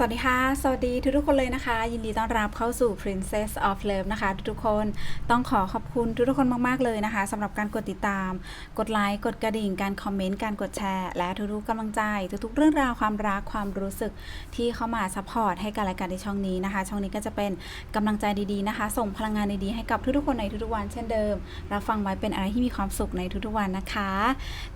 สวัสดีค่ะ สวัสดีทุกทุกคนเลยนะคะ ยินดีต้อนรับเข้าสู่ Princess of Love นะคะ ทุกๆคนต้องขอขอบคุณทุกทุกคนมาก ๆ เลยนะคะสำหรับการกดติดตาม กดไลค์ กดกระดิ่ง การคอมเมนต์ การกดแชร์ และทุกๆกำลังใจ ทุกๆ เรื่องราวความรักความรู้สึกที่เข้ามาซัพพอร์ตให้กันและกันในช่องนี้นะคะ ช่องนี้ก็จะเป็นกำลังใจดีๆนะคะ ส่งพลังงานดีๆให้กับทุกๆคนในทุกๆวันเช่นเดิมรับฟังไว้เป็นอะไรที่มีความสุขในทุกๆวันนะคะ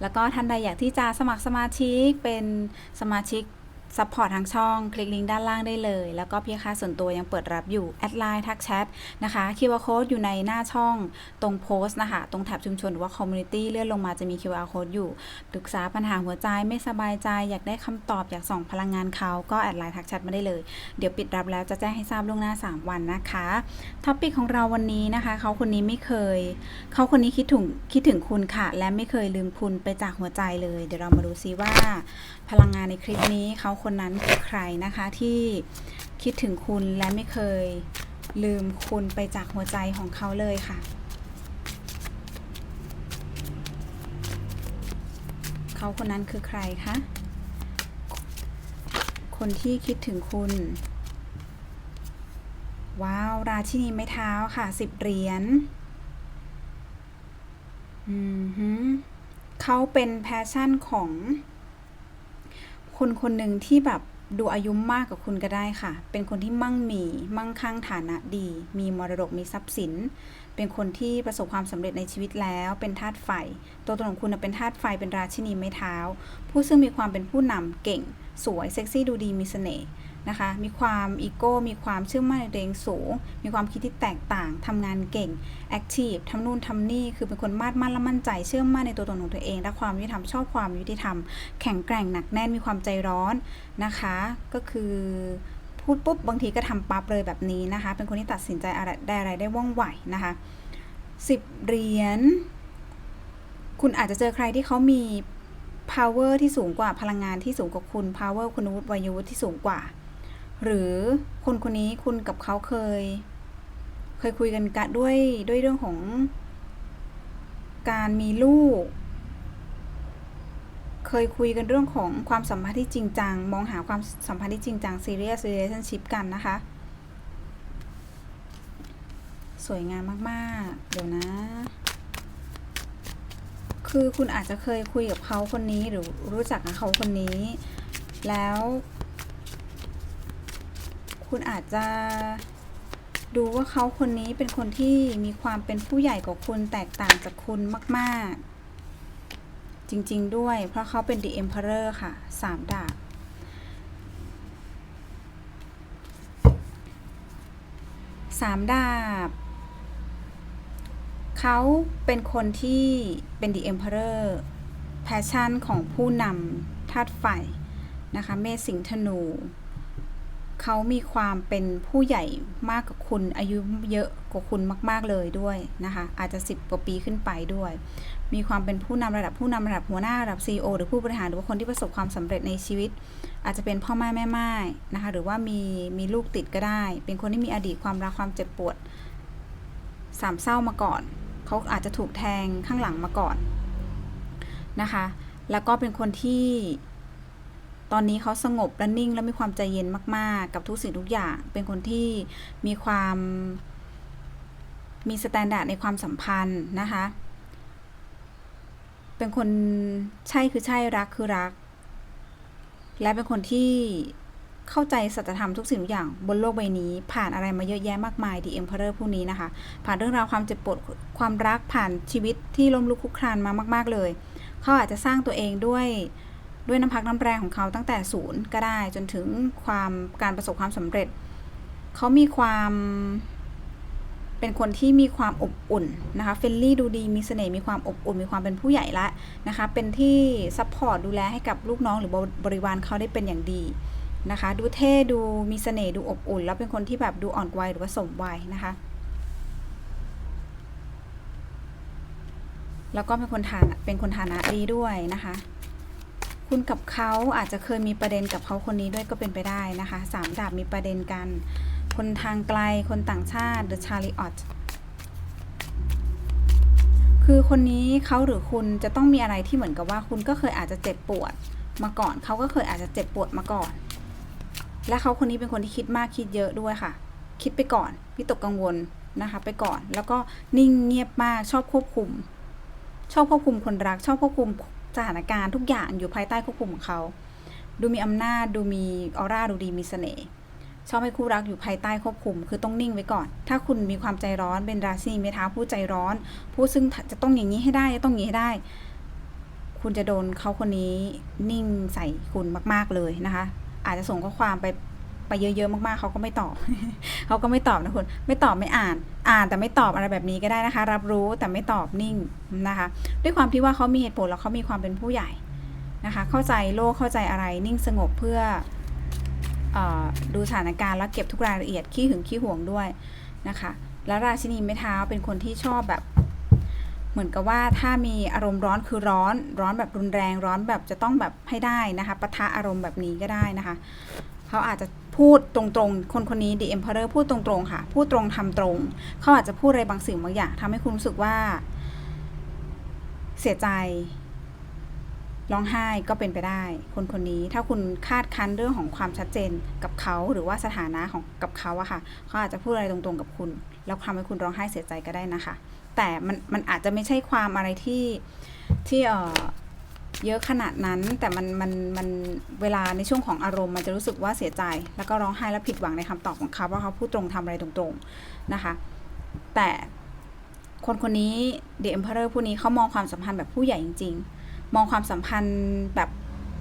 แล้วก็ท่านใดอยากที่จะสมัครสมาชิกเป็นสมาชิก ซัพพอร์ตทางช่อง คลิกลิงก์ด้านล่างได้เลย แล้วก็เพียงค่าส่วนตัวยังเปิดรับอยู่ แอดไลน์ทักแชทนะคะ QR code อยู่ในหน้าช่องตรงโพสต์นะคะ ตรงแท็บชุมชนหรือว่าคอมมูนิตี้เลื่อนลงมาจะมี QR code อยู่ปรึกษาปัญหาหัวใจไม่สบายใจ อยากได้คำตอบอยากส่องพลังงานเขาก็แอดไลน์ทักแชทมาได้เลย เดี๋ยวปิดรับแล้วจะแจ้งให้ทราบล่วงหน้า 3 วันนะคะท็อปิกของเราวันนี้นะคะเขาคนนี้ไม่เคยเขาคนนี้คิดถึงคิดถึงคุณค่ะ และไม่เคยลืมคุณไปจากหัวใจเลย เดี๋ยวเรามาดูซิว่า พลังงานในคลิปนี้เขาคนนั้นคือใครนะคะที่คิดถึงคุณและไม่เคยลืมคุณไปจากหัวใจของเขาเลยค่ะ เขาคนนั้นคือใครคะ คนที่คิดถึงคุณ ว้าว ราชินีไม้เท้าค่ะสิบเหรียญ อืมฮึเขาเป็นแพชชั่นของ คนคนหนึ่งที่แบบดูอายุมากกว่าคุณก็ได้ค่ะ เป็นคนที่มั่งมี มั่งคั่งฐานะดี มีมรดก มีทรัพย์สิน เป็นคนที่ประสบความสำเร็จในชีวิตแล้ว เป็นธาตุไฟ ตัวตนของคุณเป็นธาตุไฟ เป็นราชินีไม้เท้า ผู้ซึ่งมีความเป็นผู้นำเก่ง สวย เซ็กซี่ ดูดี มีเสน่ห์ นะคะ มีความอีโก้ มีความเชื่อมั่นในตัวเองสูง มีความคิดที่แตกต่างทำงานเก่ง แอคทีฟทำนู่นทำนี่ คือเป็นคนมาดมั่นและมั่นใจ เชื่อมั่นในตัวตนของตัวเอง และความยุติธรรม ชอบความยุติธรรม แข็งแกร่งหนักแน่น มีความใจร้อนนะคะ ก็คือพูดปุ๊บบางทีก็ทำปั๊บเลยแบบนี้นะคะ เป็นคนที่ตัดสินใจอะไรได้อะไรได้ว่องไวนะคะสิบเหรียญ คุณอาจจะเจอใครที่เขามี power ที่สูงกว่าพลังงานที่สูงกว่าคุณ power คุณวุฒิวัยวุฒิที่สูงกว่า หรือคนคนนี้คุณกับเขาเคย เคยคุยกันกะด้วยด้วยเรื่องของ การมีลูก เคยคุยกันเรื่องของความสัมพันธ์ที่จริงจัง มองหาความสัมพันธ์ที่จริงจัง serious relationship กันนะคะ สวยงามมากๆ เดี๋ยวนะคือคุณอาจจะเคยคุยกับเขาคนนี้หรือรู้จักกับเขาคนนี้ แล้ว คุณอาจจะดูว่าเขาคนนี้เป็นคนที่มีความเป็นผู้ใหญ่กว่าคุณแตกต่างจากคุณมาก ๆ จริง ๆ ด้วย เพราะเขาเป็น The Emperor ค่ะสามดาบสามดาบ เขาเป็นคนที่เป็น The Emperor แพชชั่นของผู้นำธาตุไฟนะคะ เมษสิงธนู เขามีความเป็นผู้ใหญ่มากกว่าคุณอายุเยอะกว่าคุณมาก ๆเลยด้วยนะคะ อาจจะ 10 กว่าปีขึ้นไปด้วย มีความเป็นผู้นำระดับผู้นำระดับหัวหน้าระดับ CEO หรือผู้บริหารหรือว่าคนที่ประสบความสำเร็จในชีวิต อาจจะเป็นพ่อแม่แม่ไม้นะคะ หรือว่ามีมีลูกติดก็ได้ เป็นคนที่มีอดีตความรักความเจ็บปวดสามเศร้ามาก่อน เขาอาจจะถูกแทงข้างหลังมาก่อนนะคะ แล้วก็เป็นคนที่ ตอนนี้เขาสงบและนิ่ง และมีความใจเย็นมาก ๆ กับทุกสิ่งทุกอย่าง เป็นคนที่มีความมีสแตนดาร์ดในความสัมพันธ์นะคะ เป็นคนใช่คือใช่รักคือรัก และเป็นคนที่เข้าใจสัจธรรมทุกสิ่งทุกอย่างบนโลกใบนี้ ผ่านอะไรมาเยอะแยะมากมาย The Emperor ผู้นี้นะคะ ผ่านเรื่องราวความเจ็บปวดความรักผ่านชีวิตที่ล้มลุกคลุกคลานมามาก ๆเลย เขาอาจจะสร้างตัวเองด้วย ด้วยน้ำพักน้ำแรงของเขาตั้งแต่ศูนย์ก็ได้จนถึงความการประสบความสำเร็จ เขามีความเป็นคนที่มีความอบอุ่นนะคะเฟลลี่ดูดีมีเสน่ห์มีความอบอุ่น มีความเป็นผู้ใหญ่ละนะคะเป็นที่ซัพพอร์ตดูแลให้กับลูกน้องหรือบริวารเขาได้เป็นอย่างดีนะคะ ดูเท่ดูมีเสน่ห์ดูอบอุ่น แล้วเป็นคนที่แบบดูอ่อนวัยหรือว่าสมวัยนะคะ แล้วก็เป็นคนฐานะเป็นคนฐานะดีด้วยนะคะ คุณกับเขาอาจจะเคยมีประเด็นกับเขาคนนี้ด้วยก็เป็นไปได้นะคะสามดาบมีประเด็นกัน คนทางไกลคนต่างชาติ The Chariot คือคนนี้เขาหรือคุณจะต้องมีอะไรที่เหมือนกับว่าคุณก็เคยอาจจะเจ็บปวดมาก่อน เขาก็เคยอาจจะเจ็บปวดมาก่อน และเขาคนนี้เป็นคนที่คิดมากคิดเยอะด้วยค่ะ คิดไปก่อนวิตกกังวลนะคะ ไปก่อนแล้วก็นิ่งเงียบมากชอบควบคุม ชอบควบคุมคนรัก ชอบควบคุม สถานการณ์ทุกอย่างอยู่ภายใต้ควบคุมของเขา ดูมีอำนาจดูมีออร่าดูดีมีเสน่ห์ชอบให้คู่รักอยู่ภายใต้ควบคุม คือต้องนิ่งไว้ก่อน ถ้าคุณมีความใจร้อนเป็นราศีเมถาผู้ใจร้อนผู้ซึ่งจะต้องอย่างนี้ให้ได้จะต้องอย่างนี้ให้ได้ คุณจะโดนเขาคนนี้นิ่งใส่คุณมาก ๆเลยนะคะ อาจจะส่งข้อความไป ไปเยอะๆมากๆเขาก็ไม่ตอบเขาก็ไม่ตอบนะคุณไม่ตอบไม่อ่าน อ่านแต่ไม่ตอบอะไรแบบนี้ก็ได้นะคะ รับรู้แต่ไม่ตอบนิ่งนะคะ ด้วยความที่ว่าเขามีเหตุผลแล้วเขามีความเป็นผู้ใหญ่นะคะ เข้าใจโลกเข้าใจอะไรนิ่งสงบเพื่อออดูสถานการณ์แล้วเก็บทุกรายละเอียดขี้หึงขี้ห่วงด้วยนะคะ แล้วราชินีไม้เท้าเป็นคนที่ชอบแบบเหมือนกับว่าถ้ามีอารมณ์ร้อนคือร้อนร้อนแบบรุนแรงร้อนแบบจะต้องแบบให้ได้นะคะปะทะอารมณ์แบบนี้ก็ได้นะคะเขาอาจจะ พูดตรงๆ คนคนนี้ The Emperor พูดตรงๆ ค่ะ พูดตรงทำตรง เขาอาจจะพูดอะไรบางสิ่งบางอย่างทำให้คุณรู้สึกว่า เสียใจ ร้องไห้ก็เป็นไปได้ คนคนนี้ ถ้าคุณคาดคั้นเรื่องของความชัดเจนกับเขาหรือว่าสถานะของกับเขาอะค่ะ เขาอาจจะพูดอะไรตรงๆ กับคุณ แล้วทำให้คุณร้องไห้เสียใจก็ได้นะคะ แต่มันมันอาจจะไม่ใช่ความอะไรที่ที่เออ เยอะขนาดนั้นแต่มันมันมันเวลาในช่วงของอารมณ์มันจะรู้สึกว่าเสียใจ แล้วก็ร้องไห้และผิดหวังในคำตอบของเขาว่าเขาพูดตรงทำอะไรตรงๆนะคะ แต่คนคนนี้ The Emperor ผู้นี้เขามองความสัมพันธ์แบบผู้ใหญ่จริง ๆ มองความสัมพันธ์แบบ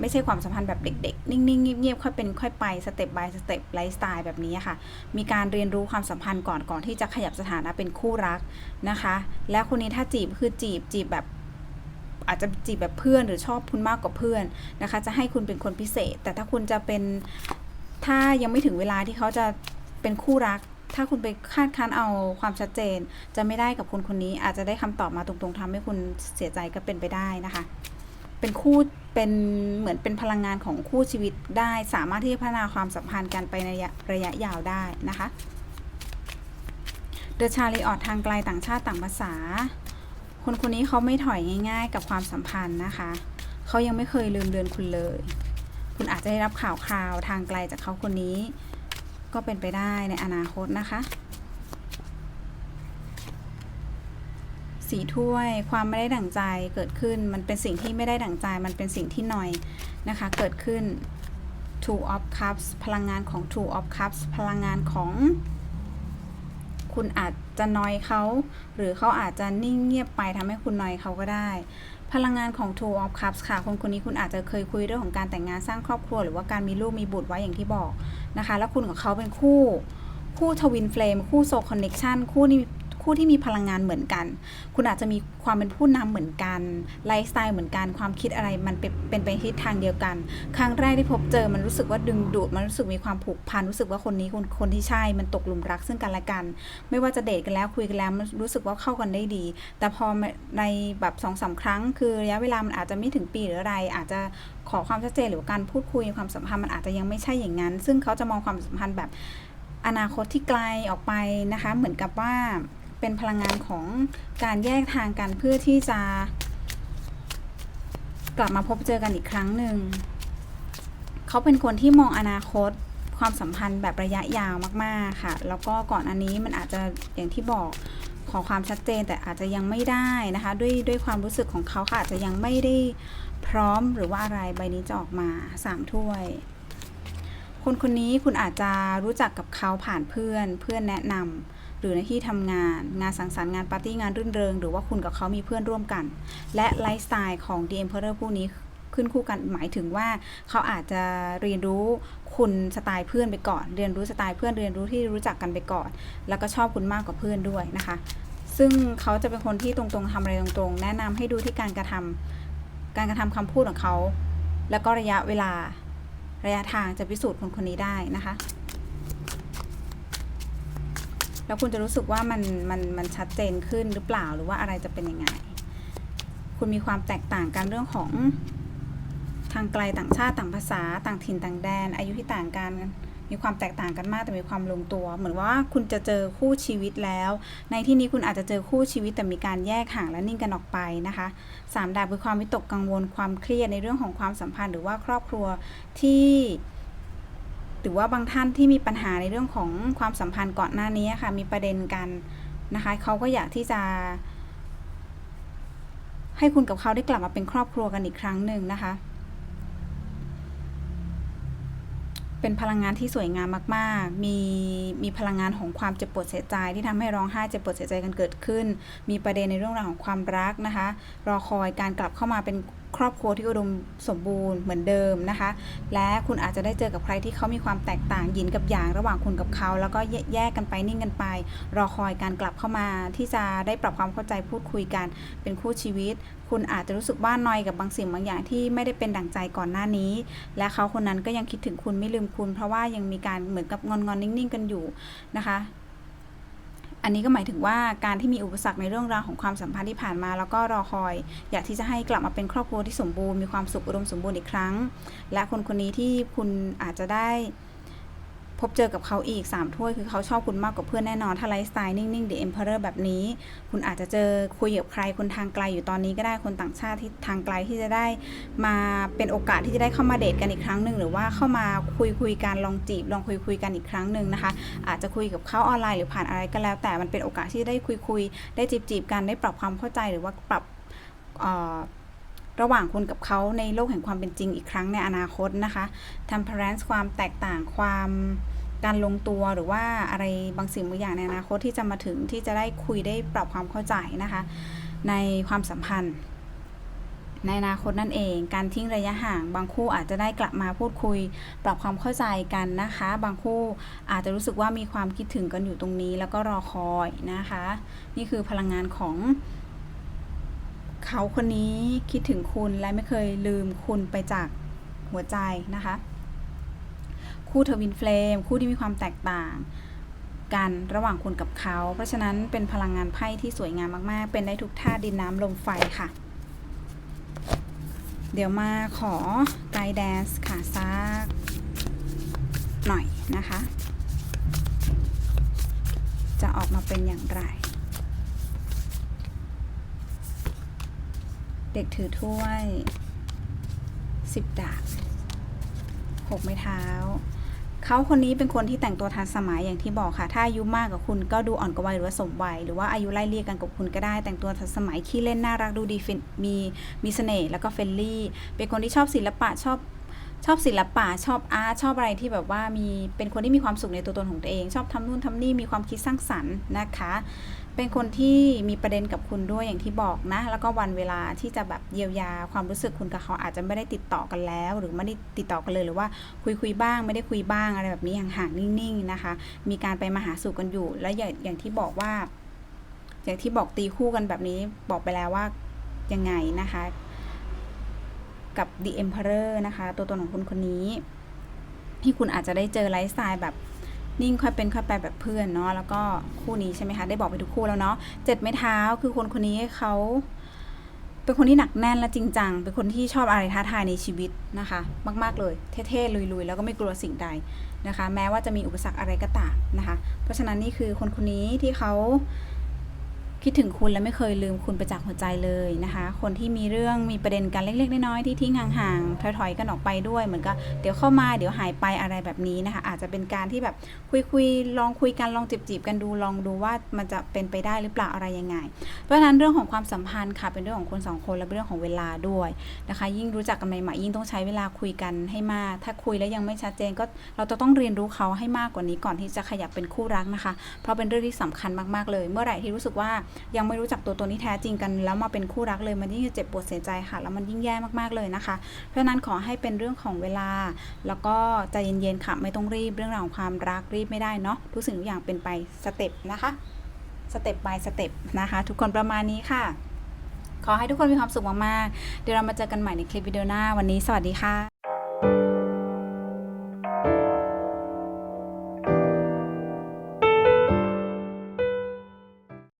ไม่ใช่ความสัมพันธ์แบบเด็กๆ นิ่งๆ เงียบๆ ค่อยเป็นค่อยไปสเต็ป by สเต็ปไลฟ์สไตล์แบบนี้ค่ะ มีการเรียนรู้ความสัมพันธ์ก่อนก่อนที่จะขยับสถานะเป็นคู่รักนะคะ และคนนี้ถ้าจีบคือจีบจีบแบบ อาจจะจีบแบบเพื่อนหรือชอบคุณมากกว่าเพื่อนนะคะ จะให้คุณเป็นคนพิเศษ แต่ถ้าคุณจะเป็นถ้ายังไม่ถึงเวลาที่เขาจะเป็นคู่รัก ถ้าคุณไปคาดคั้นเอาความชัดเจน จะไม่ได้กับคนคนนี้ อาจจะได้คำตอบมาตรงๆทำให้คุณเสียใจก็เป็นไปได้นะคะ เป็นคู่เป็นเหมือนเป็นพลังงานของคู่ชีวิตได้ สามารถที่จะพัฒนาความสัมพันธ์กันไปในระยะระยะยาวได้นะคะเดอะชาลีออดทางไกลต่างชาติต่างภาษา คนคนนี้เขาไม่ถอยง่าย ๆ กับความสัมพันธ์นะคะ เขายังไม่เคยลืมเลือนคุณเลย คุณอาจจะได้รับข่าวคราวทางไกลจากเขาคนนี้ ก็เป็นไปได้ในอนาคตนะคะ สีถ้วยความไม่ได้ดั่งใจเกิดขึ้นมันเป็นสิ่งที่ไม่ได้ดั่งใจ มันเป็นสิ่งที่หน่อยนะคะ เกิดขึ้น two of cups พลังงานของ two of cups พลังงานของ คุณอาจ จะนอยเขา หรือเขาอาจจะนิ่งเงียบไปทำให้คุณนอยเขาก็ได้ พลังงานของ two of cups ค่ะ คนคนนี้คุณอาจจะเคยคุยเรื่องของการแต่งงานสร้างครอบครัว หรือว่าการมีลูกมีบุตรไว้อย่างที่บอกนะคะ แล้วคุณกับเขาเป็นคู่ คู่ทวินเฟลมคู่โซคอนเน็กชันคู่นี้ คู่ที่มีพลังงานเหมือนกัน คุณอาจจะมีความเป็นผู้นำเหมือนกันไลฟ์สไตล์เหมือนกันความคิดอะไรมันเป็นเป็นไปทิศทางเดียวกัน ครั้งแรกที่พบเจอมันรู้สึกว่าดึงดูดมันรู้สึกมีความผูกพันรู้สึกว่าคนนี้คนคนที่ใช่มันตกหลุมรักซึ่งกันและกัน ไม่ว่าจะเดทกันแล้วคุยกันแล้วมันรู้สึกว่าเข้ากันได้ดี แต่พอในแบบสองสาครั้ง คือระยะเวลามันอาจจะไม่ถึงปีหรืออะไร อาจจะขอความชัดเจนหรือการพูดคุยความสัมพันธ์มันอาจจะยังไม่ใช่อย่างนั้น ซึ่งเขาจะมองความสัมพันธ์แบบอนาคตที่ไกลออกไปนะคะ เหมือนกับว่า เป็นพลังงานของการแยกทางกันเพื่อที่จะ กลับมาพบเจอกันอีกครั้งหนึ่ง เขาเป็นคนที่มองอนาคตความสัมพันธ์แบบระยะยาวมากๆค่ะ แล้วก็ก่อนอันนี้มันอาจจะอย่างที่บอกขอความชัดเจนแต่อาจจะยังไม่ได้นะคะ ด้วยด้วยความรู้สึกของเขาค่ะอาจจะยังไม่ได้พร้อมหรือว่าอะไรใบนี้จะออกมาสามถ้วย คนคนนี้คุณอาจจะรู้จักกับเขาผ่านเพื่อนเพื่อนแนะนำ หรือในที่ทำงาน งานสังสรรค์งานปาร์ตี้งานรื่นเริง หรือว่าคุณกับเขามีเพื่อนร่วมกัน และไลฟ์สไตล์ของ The Emperor ผู้นี้ขึ้นคู่กันหมายถึงว่าเขาอาจจะเรียนรู้คุณสไตล์เพื่อนไปก่อน เรียนรู้สไตล์เพื่อนเรียนรู้ที่รู้จักกันไปก่อน แล้วก็ชอบคุณมากกว่าเพื่อนด้วยนะคะ ซึ่งเขาจะเป็นคนที่ตรงๆทำอะไรตรงๆ แนะนำให้ดูที่การกระทำการกระทำคำพูดของเขา แล้วก็ระยะเวลาระยะทางจะพิสูจน์คนคนนี้ได้นะคะ แล้วคุณจะรู้สึกว่ามันมันมันชัดเจนขึ้นหรือเปล่าหรือว่าอะไรจะเป็นยังไง คุณมีความแตกต่างกันเรื่องของทางไกลต่างชาติต่างภาษาต่างถิ่นต่างแดน อายุที่ต่างกันมีความแตกต่างกันมากแต่มีความลงตัว เหมือนว่าคุณจะเจอคู่ชีวิตแล้ว ในที่นี้คุณอาจจะเจอคู่ชีวิตแต่มีการแยกห่างและนิ่งกันออกไปนะคะสามดาบคือความวิตกกังวลความเครียดในเรื่องของความสัมพันธ์ หรือว่าครอบครัวที่ หรือว่าบางท่านที่มีปัญหาในเรื่องของความสัมพันธ์ก่อนหน้านี้ค่ะ มีประเด็นกันนะคะเขาก็อยากที่จะ ให้คุณกับเขาได้กลับมาเป็นครอบครัวกันอีกครั้งหนึ่งนะคะ เป็นพลังงานที่สวยงามมากๆ มีมีพลังงานของความเจ็บปวดเสียใจที่ทำให้ร้องไห้เจ็บปวดเสียใจกันเกิดขึ้น มีประเด็นในเรื่องราวของความรักนะคะ รอคอยการกลับเข้ามาเป็น รอบครัวที่อุดมสมบูรณ์เหมือนเดิมนะคะ และคุณอาจจะได้เจอกับใครที่เขามีความแตกต่างหยินกับหยางระหว่างคุณกับเขา แล้วก็แยกกันไปนิ่งกันไป รอคอยการกลับเข้ามาที่จะได้ปรับความเข้าใจพูดคุยกันเป็นคู่ชีวิต คุณอาจจะรู้สึกว่านอยกับบางสิ่งบางอย่างที่ไม่ได้เป็นดั่งใจก่อนหน้านี้ และเขาคนนั้นก็ยังคิดถึงคุณไม่ลืมคุณ เพราะว่ายังมีการเหมือนกับงอนงอนๆนิ่งๆ กันอยู่นะคะ อันนี้ก็หมายถึงว่าการที่มีอุปสรรคในเรื่องราวของความสัมพันธ์ที่ผ่านมา แล้วก็รอคอย อยากที่จะให้กลับมาเป็นครอบครัวที่สมบูรณ์มีความสุขอุดมสมบูรณ์อีกครั้ง และคนคนนี้ที่คุณอาจจะได้ พบเจอกับเขาอีก 3 ถ้วยคือเขาชอบคุณมากกว่าเพื่อนแน่นอน ถ้าไลฟ์สไตล์นิ่งๆ The Emperor แบบนี้ คุณอาจจะเจอคุยกับใครคนทางไกลอยู่ตอนนี้ก็ได้คนต่างชาติที่ทางไกลที่จะได้มาเป็นโอกาสที่จะได้เข้ามาเดทกันอีกครั้งหนึ่งหรือว่าเข้ามาคุยคุยกันลองจีบลองคุยคุยกันอีกครั้งหนึ่งนะคะ อาจจะคุยกับเขาออนไลน์หรือผ่านอะไรก็แล้ว แต่มันเป็นโอกาสที่ได้คุยคุยได้จีบจีบกันได้ปรับความเข้าใจหรือว่าปรับระหว่างคุณกับเขาในโลกแห่งความเป็นจริงอีกครั้งในอนาคตนะคะ temperance ความแตกต่างความ การลงตัวหรือว่าอะไรบางสิ่งบางอย่างในอนาคตที่จะมาถึงที่จะได้คุยได้ปรับความเข้าใจนะคะ ในความสัมพันธ์ ในอนาคตนั่นเอง การทิ้งระยะห่าง บางคู่อาจจะได้กลับมาพูดคุย ปรับความเข้าใจกันนะคะ บางคู่อาจจะรู้สึกว่ามีความคิดถึงกันอยู่ตรงนี้ แล้วก็รอคอยนะคะ นี่คือพลังงานของเขาคนนี้คิดถึงคุณและไม่เคยลืมคุณไปจากหัวใจนะคะ คู่ทวินเฟลมคู่ที่มีความแตกต่างกันระหว่างคุณกับเขา เพราะฉะนั้นเป็นพลังงานไพ่ที่สวยงามมาก ๆ เป็นได้ทุกธาตุดินน้ำลมไฟค่ะ เดี๋ยวมาขอไกด์แดนซ์ค่ะซักหน่อยนะคะ จะออกมาเป็นอย่างไร เด็กถือถ้วยสิบดาบหกไม้เท้า เขาคนนี้เป็นคนที่แต่งตัวทันสมัยอย่างที่บอกค่ะ ถ้าอายุมากกว่าคุณก็ดูอ่อนกว่าวัยหรือว่าสมวัย หรือว่าอายุไล่เรียกกันกับคุณก็ได้ แต่งตัวทันสมัยขี้เล่นน่ารักดูดีฟินมีมีเสน่ห์แล้วก็เฟรนลี่ เป็นคนที่ชอบศิลปะชอบชอบศิลปะชอบอาร์ตชอบอะไรที่แบบว่ามีเป็นคนที่มีความสุขในตัวตนของตัวเอง ชอบทำนู่นทำนี่มีความคิดสร้างสรรค์นะคะเป็นคนที่มีประเด็นกับคุณด้วยอย่างที่บอกนะ แล้วก็วันเวลาที่จะแบบเยียวยาความรู้สึกคุณกับเขาอาจจะไม่ได้ติดต่อกันแล้ว หรือไม่ได้ติดต่อกันเลยหรือว่าคุยคุยบ้าง ไม่ได้คุยบ้างอะไรแบบนี้ห่างๆนิ่งๆนะคะ มีการไปมาหาสู่กันอยู่ และอย่างอย่างที่บอกว่า อย่างที่บอกตีคู่กันแบบนี้บอกไปแล้วว่ายังไงนะคะ กับ The Emperor นะคะ ตัวตนของคุณคนนี้ ที่คุณอาจจะได้เจอไลฟ์สไตล์แบบ นิ่งค่อยเป็นค่อยไปแบบเพื่อนเนาะแล้วก็คู่นี้ใช่ไหมคะได้บอกไปทุกคู่แล้วเนาะเจ็ดไม้เท้าคือคนคนนี้เขาเป็นคนที่หนักแน่นและจริงจัง เป็นคนที่ชอบอะไรท้าทายในชีวิตนะคะ มาก ๆ เลย เท่ๆลุยๆ แล้วก็ไม่กลัวสิ่งใดนะคะ แม้ว่าจะมีอุปสรรคอะไรก็ตามนะคะ เพราะฉะนั้นนี่คือคนคนนี้ที่เขา คิดถึงคุณและไม่เคยลืมคุณไปจากหัวใจเลยนะคะ คนที่มีเรื่องมีประเด็นกันเล็ก ๆ น้อยๆที่ทิ้งห่างๆถอยๆกันออกไปด้วยเหมือนกับเดี๋ยวเข้ามาเดี๋ยวหายไปอะไรแบบนี้นะคะ อาจจะเป็นการที่แบบคุยๆลองคุยกันลองจีบๆกันดูลองดูว่ามันจะเป็นไปได้หรือเปล่าอะไรยังไง เพราะฉะนั้นเรื่องของความสัมพันธ์ค่ะเป็นเรื่องของคนสองคนและเรื่องของเวลาด้วยนะคะ ยิ่งรู้จักกันใหม่ๆยิ่งต้องใช้เวลาคุยกันให้มาก ถ้าคุยแล้วยังไม่ชัดเจนก็เราจะต้องเรียนรู้เขาให้มากกว่านี้ก่อนที่จะขยับเป็นคู่รักนะคะ เพราะเป็นเรื่องที่สำคัญมากๆเลย เมื่อไหร่ที่รู้สึกว่ายังไม่รู้จักตัวตนที่แท้จริงกัน แล้วมาเป็นคู่รักเลยมันยิ่งจะเจ็บปวดเสียใจค่ะ แล้วมันยิ่งแย่มากๆเลยนะคะ เพราะนั้นขอให้เป็นเรื่องของเวลา แล้วก็ใจเย็นๆค่ะไม่ต้องรีบเรื่องราวของความรักรีบไม่ได้เนาะทุกสิ่งทุกอย่างเป็นไปสเต็ปนะคะสเต็ป by สเต็ปนะคะ ทุกคนประมาณนี้ค่ะ ขอให้ทุกคนมีความสุขมากๆเดี๋ยวเรามาเจอกันใหม่ในคลิปวิดีโอหน้าวันนี้สวัสดีค่ะ